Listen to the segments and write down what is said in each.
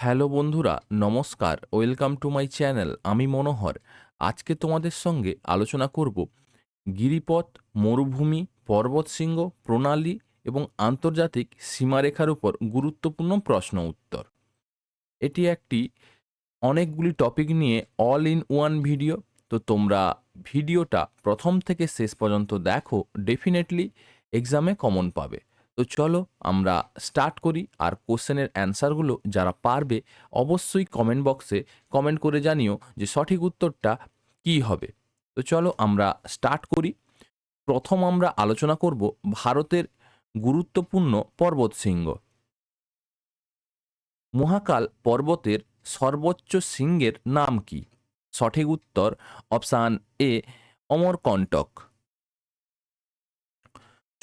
Hello বন্ধুরা, নমস্কার, welcome to my channel, আমি মনোহর। আজকে তোমাদের সঙ্গে আলোচনা করব গিরিপথ, মরুভূমি পর্বতশৃঙ্গ প্রণালী এবং আন্তর্জাতিক সীমারেখার উপর গুরুত্বপূর্ণ প্রশ্ন উত্তর। এটি একটি অনেকগুলি টপিক নিয়ে অল ইন ওয়ান ভিডিও, তো তোমরা ভিডিওটা প্রথম থেকে শেষ পর্যন্ত দেখো, ডেফিনেটলি এক্সামে কমন পাবে। তো চলো আমরা স্টার্ট করি আর কোশ্চেনের অ্যান্সারগুলো যারা পারবে অবশ্যই কমেন্ট বক্সে কমেন্ট করে জানিও যে সঠিক উত্তরটা কী হবে। তো চলো আমরা স্টার্ট করি। প্রথম আমরা আলোচনা করব ভারতের গুরুত্বপূর্ণ পর্বত শৃঙ্গ। মহাকাল পর্বতের সর্বোচ্চ শৃঙ্গের নাম কি? সঠিক উত্তর অপশান এ অমরকণ্টক।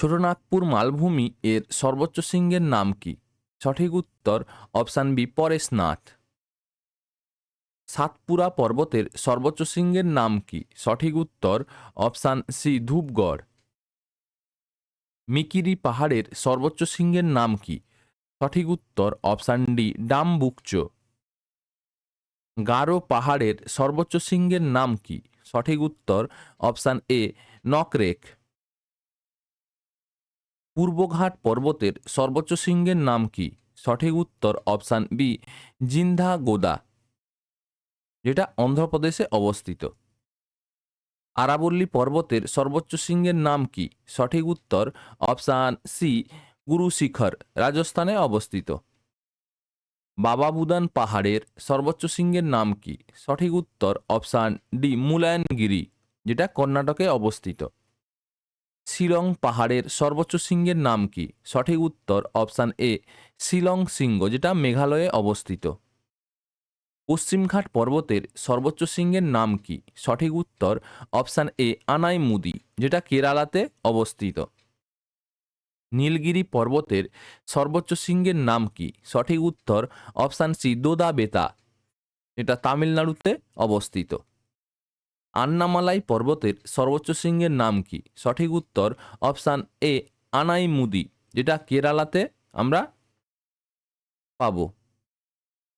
ছোটনাগপুর মালভূমি এর সর্বোচ্চ শৃঙ্গের নাম কি? সঠিক উত্তর অপশান বি পরেশনাথ সাতপুরা পর্বতের সর্বোচ্চ শৃঙ্গের নাম কি? সঠিক উত্তর অপশান সি, ধূপগড়। মিকিরি পাহাড়ের সর্বোচ্চ শৃঙ্গের নাম কি? সঠিক উত্তর অপশান ডি, ডামবুকচো। গারো পাহাড়ের সর্বোচ্চ শৃঙ্গের নাম কি? সঠিক উত্তর অপশান এ, নকরেক। পূর্বঘাট পর্বতের সর্বোচ্চ শৃঙ্গের নাম কি? সঠিক উত্তর অপশান বি জিন্ধা গোদা যেটা অন্ধ্রপ্রদেশে অবস্থিত। আরাবল্লী পর্বতের সর্বোচ্চ শৃঙ্গের নাম কি? সঠিক উত্তর অপশান সি গুরু শিখর রাজস্থানে অবস্থিত। বাবা বুদান পাহাড়ের সর্বোচ্চ শৃঙ্গের নাম কি? সঠিক উত্তর অপশান ডি, মুলায়নগিরি, যেটা কর্ণাটকে অবস্থিত। শিলং পাহাড়ের সর্বোচ্চ শৃঙ্গের নাম কি? সঠিক উত্তর অপশান এ, শিলং শৃঙ্গ যেটা মেঘালয়ে অবস্থিত। পশ্চিমঘাট পর্বতের সর্বোচ্চ শৃঙ্গের নাম কি? সঠিক উত্তর অপশান এ, আনাইমুদি, যেটা কেরালাতে অবস্থিত। নীলগিরি পর্বতের সর্বোচ্চ শৃঙ্গের নাম কি? সঠিক উত্তর অপশান সি, দোদা বেতা এটা তামিলনাড়ুতে অবস্থিত। আন্নামালাই পর্বতের সর্বোচ্চ শৃঙ্গের নাম কি? সঠিক উত্তর অপশান এ, আনাইমুদি, যেটা কেরালাতে আমরা পাব।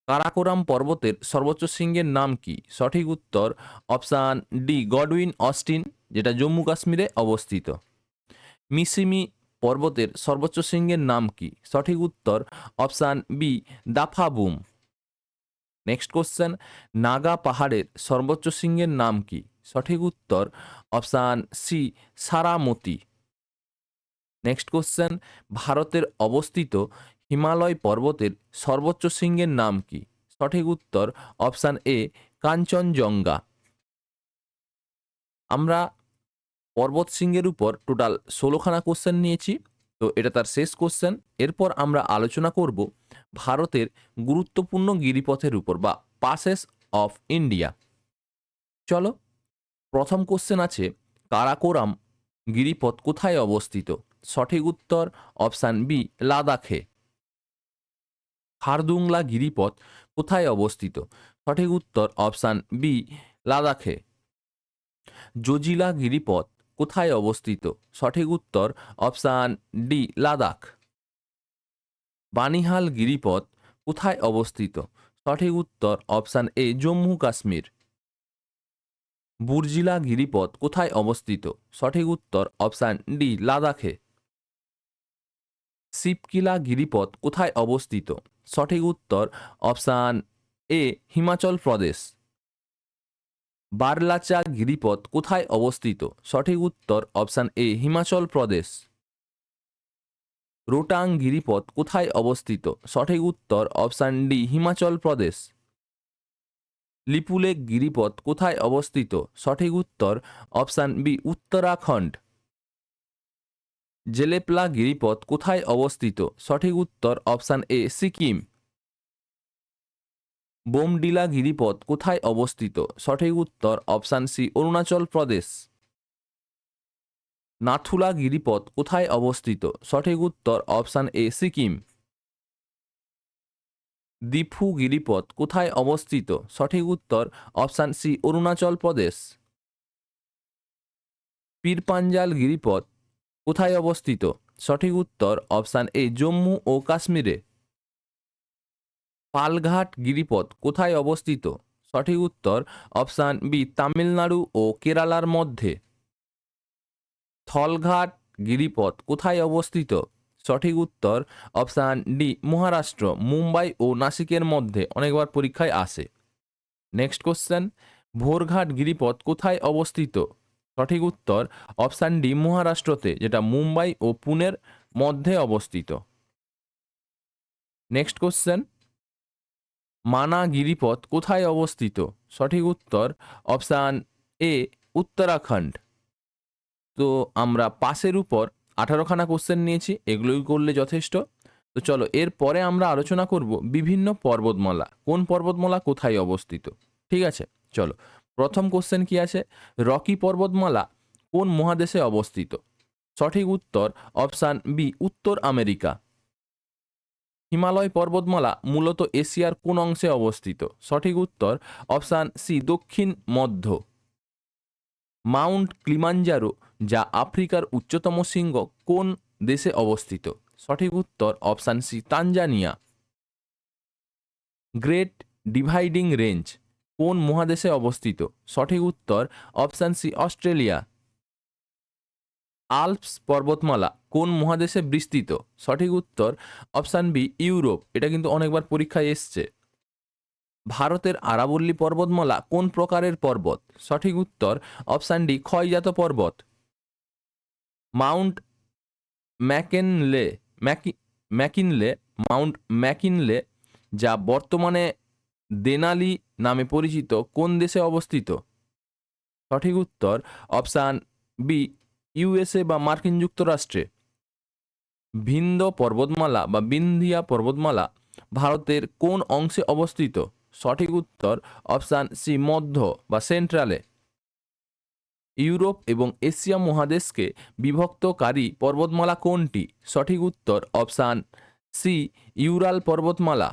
কারাকোরাম পর্বতের সর্বোচ্চ শৃঙ্গের নাম কি? সঠিক উত্তর অপশান ডি, গডউইন অস্টিন, যেটা জম্মু কাশ্মীরে অবস্থিত। মিসিমি পর্বতের সর্বোচ্চ শৃঙ্গের নাম কি? সঠিক উত্তর option B, Daphabum. Next question Naga পাহাড়ের সর্বোচ্চ শৃঙ্গের নাম কি সঠিক উত্তর option C Saramati next question ভারতের অবস্থিত হিমালয় পর্বতের সর্বোচ্চ শৃঙ্গের নাম কি সঠিক উত্তর অপশান এ কাঞ্চনজঙ্ঘা আমরা পর্বত শৃঙ্গের উপর টোটাল ষোলোখানা কোশ্চেন নিয়েছি। তো এটা তার শেষ কোশ্চেন এরপর আমরা আলোচনা করব ভারতের গুরুত্বপূর্ণ গিরিপথের উপর বা পাসেস অফ ইন্ডিয়া চলো, প্রথম কোশ্চেন আছে, কারাকোরাম গিরিপথ কোথায় অবস্থিত? সঠিক উত্তর অপশান বি লাদাখে। হারদুংলা গিরিপথ কোথায় অবস্থিত? সঠিক উত্তর অপশান বি লাদাখে। জজিলা গিরিপথ কোথায় অবস্থিত? সঠিক উত্তর, অপশান ডি, লাদাখ। বানিহাল গিরিপথ কোথায় অবস্থিত? সঠিক উত্তর, অপশান এ, জম্মু কাশ্মীর। বুর্জিলা গিরিপথ কোথায় অবস্থিত? সঠিক উত্তর, অপশান ডি, লাদাখে। শিবকিলা গিরিপথ কোথায় অবস্থিত? সঠিক উত্তর, অপশান এ, হিমাচল প্রদেশ। বারলাচা গিরিপথ কোথায় অবস্থিত? সঠিক উত্তর অপশান এ, হিমাচল প্রদেশ। রোটাং গিরিপথ কোথায় অবস্থিত? সঠিক উত্তর অপশান ডি, হিমাচল প্রদেশ। লিপুলেক গিরিপথ কোথায় অবস্থিত? সঠিক উত্তর অপশান বি, উত্তরাখণ্ড। জেলেপলা গিরিপথ কোথায় অবস্থিত? সঠিক উত্তর অপশান এ, সিকিম। বোমডিলা গিরিপথ কোথায় অবস্থিত? সঠিক উত্তর অপশান সি, অরুণাচল প্রদেশ। নাথুলা গিরিপথ কোথায় অবস্থিত? সঠিক উত্তর অপশান এ, সিকিম। দিফু গিরিপথ কোথায় অবস্থিত? সঠিক উত্তর অপশান সি, অরুণাচল প্রদেশ। পীরপাঞ্জাল গিরিপথ কোথায় অবস্থিত? সঠিক উত্তর অপশান এ, জম্মু ও কাশ্মীরে। পালঘাট গিরিপথ কোথায় অবস্থিত? সঠিক উত্তর অপশান বি, তামিলনাড়ু ও কেরালার মধ্যে। থলঘাট গিরিপথ কোথায় অবস্থিত? সঠিক উত্তর অপশান ডি, মহারাষ্ট্র, মুম্বাই ও নাসিকের মধ্যে। অনেকবার পরীক্ষায় আসে। নেক্সট কোশ্চেন, ভোরঘাট গিরিপথ কোথায় অবস্থিত? সঠিক উত্তর অপশান ডি, মহারাষ্ট্রতে, যেটা মুম্বাই ও পুনের মধ্যে অবস্থিত। নেক্সট কোশ্চেন মানা গিরিপথ কোথায় অবস্থিত? সঠিক উত্তর, অপশান এ, উত্তরাখণ্ড। তো আমরা পাশের উপর আঠারোখানা কোশ্চেন নিয়েছি, এগুলোই করলে যথেষ্ট। তো চলো, এর পরে আমরা আলোচনা করব বিভিন্ন পর্বতমালা। কোন পর্বতমালা কোথায় অবস্থিত? ঠিক আছে, চলো। প্রথম কোশ্চেন কি আছে? রকি পর্বতমালা কোন মহাদেশে অবস্থিত? সঠিক উত্তর, অপশান বি, উত্তর আমেরিকা। হিমালয় পর্বতমালা মূলত এশিয়ার কোন অংশে অবস্থিত? সঠিক উত্তর, অপশান সি, দক্ষিণ, মধ্য। মাউন্ট ক্লিমাঞ্জারো, যা আফ্রিকার উচ্চতম শৃঙ্গ, কোন দেশে অবস্থিত? সঠিক উত্তর, option C, Tanzania. Great dividing range, কোন মহাদেশে অবস্থিত? সঠিক উত্তর, অপশান সি, অস্ট্রেলিয়া। আলপস পর্বতমালা কোন মহাদেশে বিস্তৃত? সঠিক উত্তর অপশান বি, ইউরোপ। এটা কিন্তু অনেকবার পরীক্ষায় এসছে। ভারতের আরাবল্লী পর্বতমালা কোন প্রকারের পর্বত? সঠিক উত্তর অপশান ডি, ক্ষয়জাত পর্বত। Mount McKinley, Mack, McKinley, mount McKinley, যা বর্তমানে দেনালি নামে পরিচিত, কোন দেশে অবস্থিত? সঠিক উত্তর অপশান বি ইউএসএ বা মার্কিন যুক্তরাষ্ট্রে। ভিন্দ পর্বতমালা বা বিন্ধিয়া পর্বতমালা ভারতের কোন অংশে অবস্থিত? সঠিক উত্তর অপশান সি, মধ্য বা সেন্ট্রালে। ইউরোপ এবং এশিয়া মহাদেশকে বিভক্তকারী পর্বতমালা কোনটি? সঠিক উত্তর অপশান সি, ইউরাল পর্বতমালা।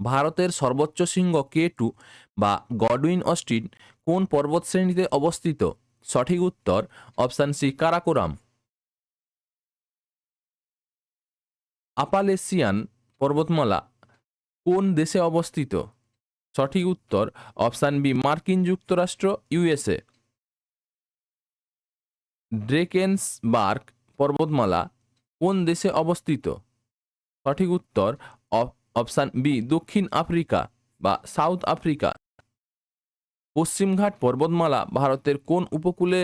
ভারতের সর্বোচ্চ শৃঙ্গ কে টু বা গডউইন অস্টিন কোন পর্বত শ্রেণীতে অবস্থিত? সঠিক উত্তর অপশান সি কারাকোরাম। আপালেসিয়ান পর্বতমালা কোন দেশে অবস্থিত? সঠিক উত্তর অপশান বি মার্কিন যুক্তরাষ্ট্র ইউএসএ ড্রেকেন্সবার্গ পর্বতমালা কোন দেশে অবস্থিত? সঠিক উত্তর অপশান বি দক্ষিণ আফ্রিকা বা সাউথ আফ্রিকা। পশ্চিমঘাট পর্বতমালা ভারতের কোন উপকূলে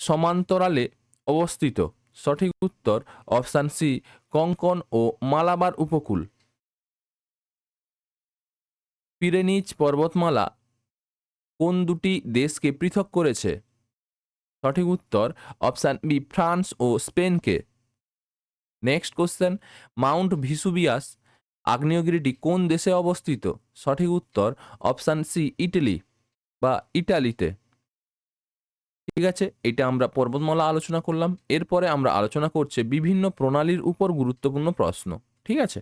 সমান্তরালে অবস্থিত? সঠিক উত্তর অপশান সি, কঙ্কন ও মালাবার উপকূল। পিরেনিজ পর্বতমালা কোন দুটি দেশকে পৃথক করেছে? সঠিক উত্তর অপশান বি, ফ্রান্স ও স্পেনকে। নেক্সট কোশ্চেন, মাউন্ট ভিসুবিয়াস আগ্নেয়গিরিটি কোন দেশে অবস্থিত? সঠিক উত্তর অপশান সি, ইটালি। বা ইটালিতে। ঠিক আছে? এটা আমরা পর্বতমালা আলোচনা করলাম। এরপরে আমরা আলোচনা করছে বিভিন্ন প্রণালীর উপর গুরুত্বপূর্ণ প্রশ্ন। ঠিক আছে?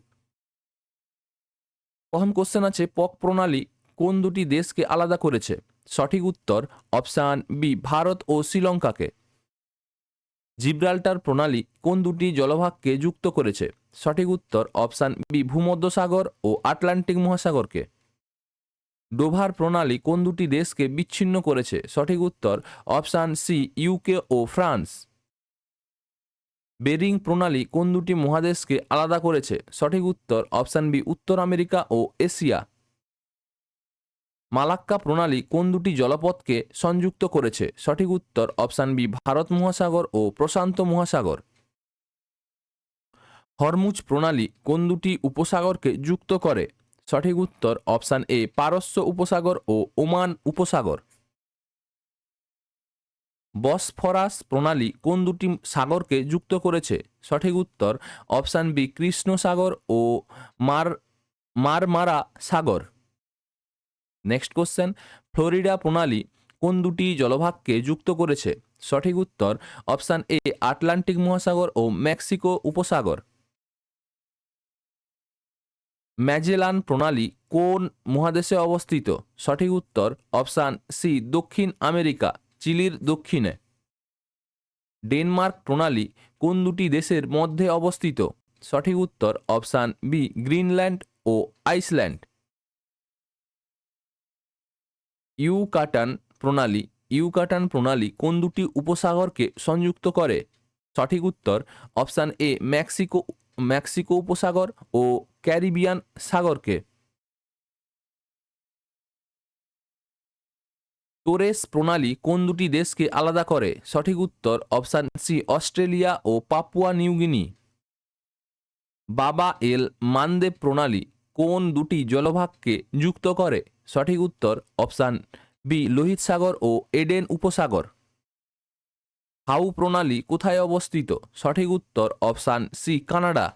প্রথম কোশ্চেন আছে, পক প্রণালী কোন দুটি দেশকে আলাদা করেছে? সঠিক উত্তর অপশান বি ভারত ও শ্রীলঙ্কাকে। জিব্রাল্টার প্রণালী কোন দুটি জলভাগকে যুক্ত করেছে? সঠিক উত্তর অপশান বি ভূমধ্যসাগর ও আটলান্টিক মহাসাগরকে। ডোভার প্রণালী কোন দুটি দেশকে বিচ্ছিন্ন করেছে? সঠিক উত্তর, অপশান সি, ইউকে ও ফ্রান্স। বেরিং প্রণালী কোন দুটি মহাদেশকে আলাদা করেছে? সঠিক উত্তর, অপশান বি, উত্তর আমেরিকা ও এশিয়া। মালাক্কা প্রণালী কোন দুটি জলপথকে সংযুক্ত করেছে? সঠিক উত্তর, অপশান বি, ভারত মহাসাগর ও প্রশান্ত মহাসাগর। হরমুজ প্রণালী কোন দুটি উপসাগরকে যুক্ত করে? সঠিক উত্তর অপশান এ, পারস্য উপসাগর ও ওমান উপসাগর। বসফরাস প্রণালী কোন দুটি সাগরকে যুক্ত করেছে? সঠিক উত্তর অপশান বি কৃষ্ণ সাগর ও মার, মারমারা সাগর। নেক্সট কোশ্চেন, ফ্লোরিডা প্রণালী কোন দুটি জলভাগকে যুক্ত করেছে? সঠিক উত্তর অপশান এ, আটলান্টিক মহাসাগর ও মেক্সিকো উপসাগর। ম্যাজেলান প্রণালী কোন মহাদেশে অবস্থিত? সঠিক উত্তর, অপশান সি দক্ষিণ আমেরিকা, চিলির দক্ষিণে। ডেনমার্ক প্রণালী কোন দুটি দেশের মধ্যে অবস্থিত? সঠিক উত্তর, অপশান বি গ্রিনল্যান্ড ও আইসল্যান্ড। ইউকাটান প্রণালী ইউকাটান প্রণালী কোন দুটি উপসাগরকে সংযুক্ত করে? সঠিক উত্তর, অপশান এ মেক্সিকো মেক্সিকো উপসাগর ও ক্যারিবিয়ান সাগরকে। টোরেস প্রণালী কোন দুটি দেশকে আলাদা করে? সঠিক উত্তর অপশান সি, অস্ট্রেলিয়া ও Papua New Guinea Bab el Mandeb প্রণালী কোন দুটি জলভাগকে যুক্ত করে? সঠিক উত্তর অপশান বি, লোহিত সাগর ও এডেন উপসাগর। হাউ প্রণালী কোথায় অবস্থিত? সঠিক উত্তর অপশান সি, কানাডা।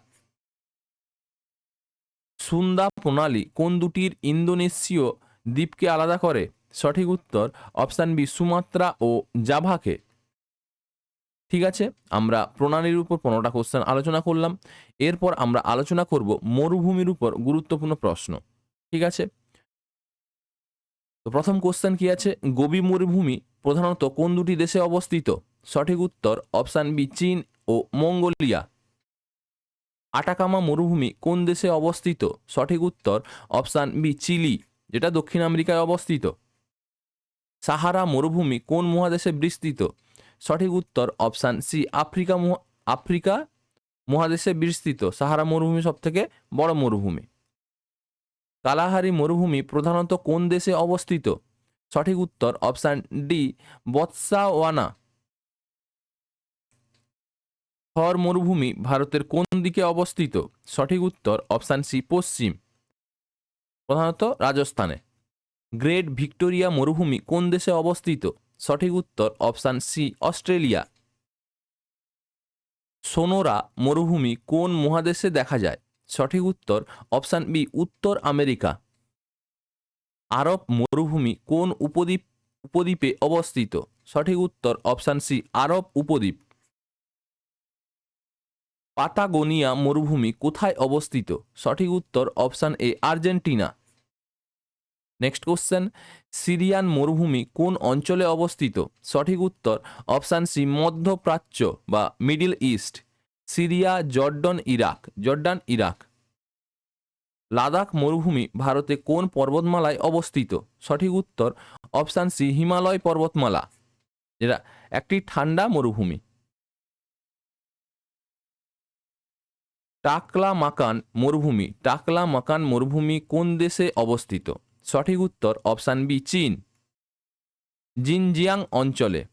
সুন্দা প্রণালী কোন দুটির ইন্দোনেশীয় দ্বীপকে আলাদা করে? সঠিক উত্তর অপশান বি, সুমাত্রা ও জাভাকে। ঠিক আছে, আমরা প্রণালীর উপর পনেরোটা কোশ্চেন আলোচনা করলাম। এরপর আমরা আলোচনা করব মরুভূমির উপর গুরুত্বপূর্ণ প্রশ্ন। ঠিক আছে? তো প্রথম কোশ্চেন কি আছে? গোবি মরুভূমি প্রধানত কোন দুটি দেশে অবস্থিত? সঠিক উত্তর অপশান বি, চীন ও মঙ্গোলিয়া। আটাকামা মরুভূমি কোন দেশে অবস্থিত? সঠিক উত্তর অপশান বি, চিলি, যেটা দক্ষিণ আমেরিকায় অবস্থিত। সাহারা মরুভূমি কোন মহাদেশে বিস্তৃত? সঠিক উত্তর অপশান সি, আফ্রিকা আফ্রিকা মহাদেশে বিস্তৃত। সাহারা মরুভূমি সব থেকে বড় মরুভূমি। কালাহারি মরুভূমি প্রধানত কোন দেশে অবস্থিত? সঠিক উত্তর অপশান ডি, বৎসাওয়ানা। থর মরুভূমি ভারতের কোন দিকে অবস্থিত? সঠিক উত্তর অপশান সি, পশ্চিম। প্রধানত রাজস্থানে। গ্রেট ভিক্টোরিয়া মরুভূমি কোন দেশে অবস্থিত? সঠিক উত্তর অপশান সি, অস্ট্রেলিয়া। সোনোরা মরুভূমি কোন মহাদেশে দেখা যায়? সঠিক উত্তর অপশান বি, উত্তর আমেরিকা। আরব মরুভূমি কোন উপদ্বীপ উপদ্বীপে অবস্থিত? সঠিক উত্তর অপশান সি, আরব উপদ্বীপ। পাতাগোনিয়া মরুভূমি কোথায় অবস্থিত? সঠিক উত্তর option A, Argentina. Next question Syrian মরুভূমি কোন অঞ্চলে অবস্থিত? সঠিক উত্তর অপশান সি, মধ্যপ্রাচ্য বা middle east. Syria, Jordan, Iraq. Jordan, Iraq. Ladakh মরুভূমি ভারতে কোন পর্বতমালায় অবস্থিত? সঠিক উত্তর অপশান সি, হিমালয় পর্বতমালা। যেটা একটি ঠান্ডা মরুভূমি। টাকলা মাকান মরুভূমি। টাকলা মাকান মরুভূমি কোন দেশে অবস্থিত? সঠিক উত্তর অপশান বি, চীন। জিনজিয়াং অঞ্চলে।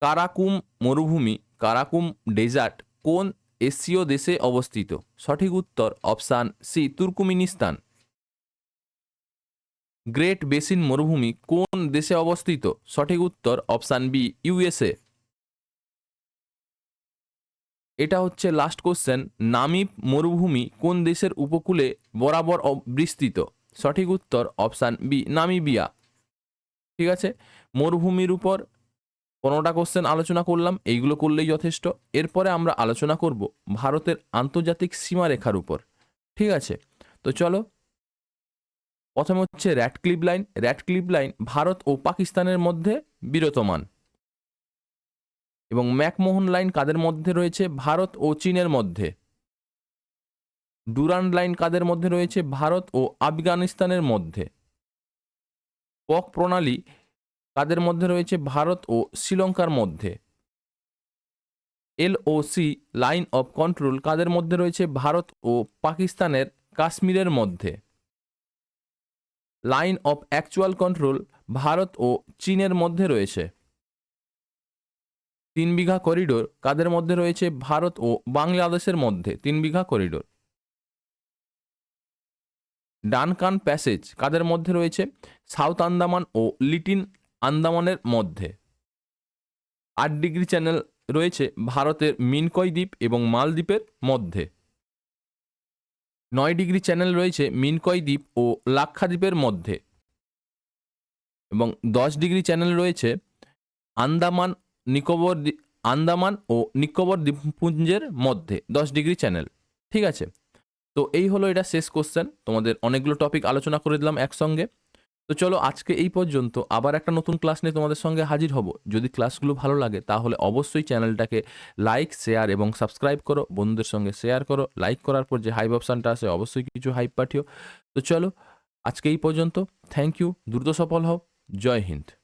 কারাকুম মরুভূমি, কারাকুম ডেজার্ট কোন এশীয় দেশে অবস্থিত? সঠিক উত্তর option C, Turkmenistan. Great basin মরুভূমি কোন দেশে অবস্থিত? সঠিক উত্তর অপশান বি ইউএসএ এটা হচ্ছে লাস্ট কোশ্চেন নামিব মরুভূমি কোন দেশের উপকূলে বরাবর বিস্তৃত সঠিক উত্তর অপশান বি নামিবিয়া। ঠিক আছে? মরুভূমির উপর পনেরোটা কোশ্চেন আলোচনা করলাম, এইগুলো করলেই যথেষ্ট। এরপরে আমরা আলোচনা করব ভারতের আন্তর্জাতিক সীমারেখার উপর। ঠিক আছে? তো চলো, প্রথমে হচ্ছে Radcliffe line Radcliffe line Bharat ও পাকিস্তানের মধ্যে বিরতমান। এবং ম্যাকমোহন লাইন কাদের মধ্যে রয়েছে? ভারত ও চীনের মধ্যে। ডুরান্ড লাইন কাদের মধ্যে রয়েছে? ভারত ও আফগানিস্তানের মধ্যে। পক প্রণালী কাদের মধ্যে রয়েছে? ভারত ও শ্রীলঙ্কার মধ্যে। এলওসি লাইন অফ কন্ট্রোল কাদের মধ্যে রয়েছে? ভারত ও পাকিস্তানের কাশ্মীরের মধ্যে। Line of actual control Bharat ও চীনের মধ্যে রয়েছে। তিন বিঘা করিডোর কাদের মধ্যে রয়েছে? ভারত ও বাংলাদেশের মধ্যে। Tin Bigha corridor. Duncan passage কাদের মধ্যে রয়েছে? সাউথ আন্দামান ও লিটিন আন্দামানের মধ্যে। আট ডিগ্রি চ্যানেল রয়েছে ভারতের মিনকয় দ্বীপ এবং মালদ্বীপের মধ্যে। নয় ডিগ্রি চ্যানেল রয়েছে মিনকয় দ্বীপ ও লাক্ষাদ্বীপের মধ্যে। এবং দশ ডিগ্রি চ্যানেল রয়েছে আন্দামান নিকোবর আন্দামান ও নিকোবর দ্বীপপুঞ্জের মধ্যে, দশ ডিগ্রি চ্যানেল ঠিক আছে? তো এই হলো এটা শেষ কোশ্চেন তোমাদের অনেকগুলো টপিক আলোচনা করে দিলাম একসঙ্গে। তো চলো আজকে এই পর্যন্ত। আবার একটা নতুন ক্লাস নিয়ে তোমাদের সঙ্গে হাজির হব। যদি ক্লাসগুলো ভালো লাগে, তাহলে অবশ্যই চ্যানেলটাকে লাইক শেয়ার এবং সাবস্ক্রাইব করো। বন্ধুদের সঙ্গে শেয়ার করো। লাইক করার পর যে হাইপ অপশানটা আছে, অবশ্যই কিছু হাইপ পাঠিও। তো চলো, আজকে এই পর্যন্ত। থ্যাংক ইউ দ্রুত সফল হও। জয় হিন্দ।